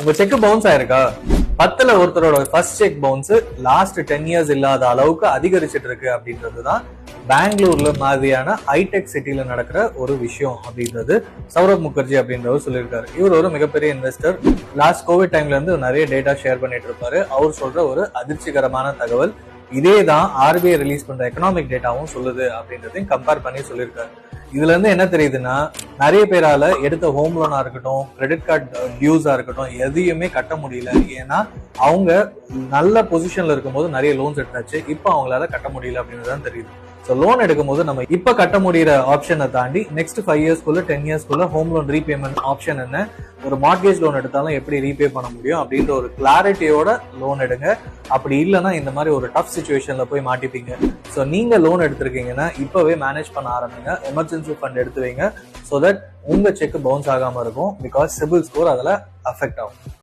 உங்க check bounce ஆயிருக்கா? பத்துல ஒருத்தரோட first cheque bounce last ten years இல்லாத அளவுக்கு அதிகரிச்சிட்டு இருக்கு அப்படின்றது தான் பெங்களூர்ல மாதிரியான ஹைடெக் சிட்டியில நடக்கிற ஒரு விஷயம் அப்படின்றது சௌரப் முகர்ஜி அப்படின்றவர் சொல்லியிருக்காரு. இவர் ஒரு மிகப்பெரிய இன்வெஸ்டர் லாஸ்ட் கோவிட் டைம்ல இருந்து நிறைய டேட்டா ஷேர் பண்ணிட்டு இருப்பாரு. அவர் சொல்ற ஒரு அதிர்ச்சிகரமான தகவல் இதே தான் ஆர்பிஐ ரிலீஸ் பண்ற எக்கனாமிக் டேட்டாவும் சொல்லுது அப்படின்றதையும் கம்பேர் பண்ணி சொல்லியிருக்காரு. இதுல இருந்து என்ன தெரியுதுன்னா நிறைய பேரால எடுத்த ஹோம் லோனா இருக்கட்டும் கிரெடிட் கார்டு டியூஸா இருக்கட்டும் எதையுமே கட்ட முடியல. ஏன்னா அவங்க நல்ல பொசிஷன்ல இருக்கும்போது நிறைய லோன்ஸ் எடுத்தாச்சு. இப்போ அவங்களால கட்ட முடியல அப்படின்னு தான் தெரியுது. ஸோ லோன் எடுக்கும்போது நம்ம இப்போ கட்ட முடியிற ஆப்ஷனை தாண்டி நெக்ஸ்ட் ஃபைவ் இயர்ஸ்க்குள்ள டென் இயர்ஸ்க்குள்ள ஹோம் லோன் ரீபேமெண்ட் ஆப்ஷன் என்ன? ஒரு மார்கேஜ் லோன் எடுத்தாலும் எப்படி ரீபே பண்ண முடியும் அப்படின்ற ஒரு கிளாரிட்டியோட லோன் எடுங்க. அப்படி இல்லைன்னா இந்த மாதிரி ஒரு டஃப் சுச்சுவேஷன்ல போய் மாட்டிப்பீங்க. ஸோ நீங்க லோன் எடுத்திருக்கீங்கன்னா இப்பவே மேனேஜ் பண்ண ஆரம்பிங்க. எமர்ஜென்சி ஃபண்ட் எடுத்து வைங்க. ஸோ தட் உங்க செக் பவுன்ஸ் ஆகாம இருக்கும். பிகாஸ் சிபில் ஸ்கோர் அதில் அஃபெக்ட் ஆகும்.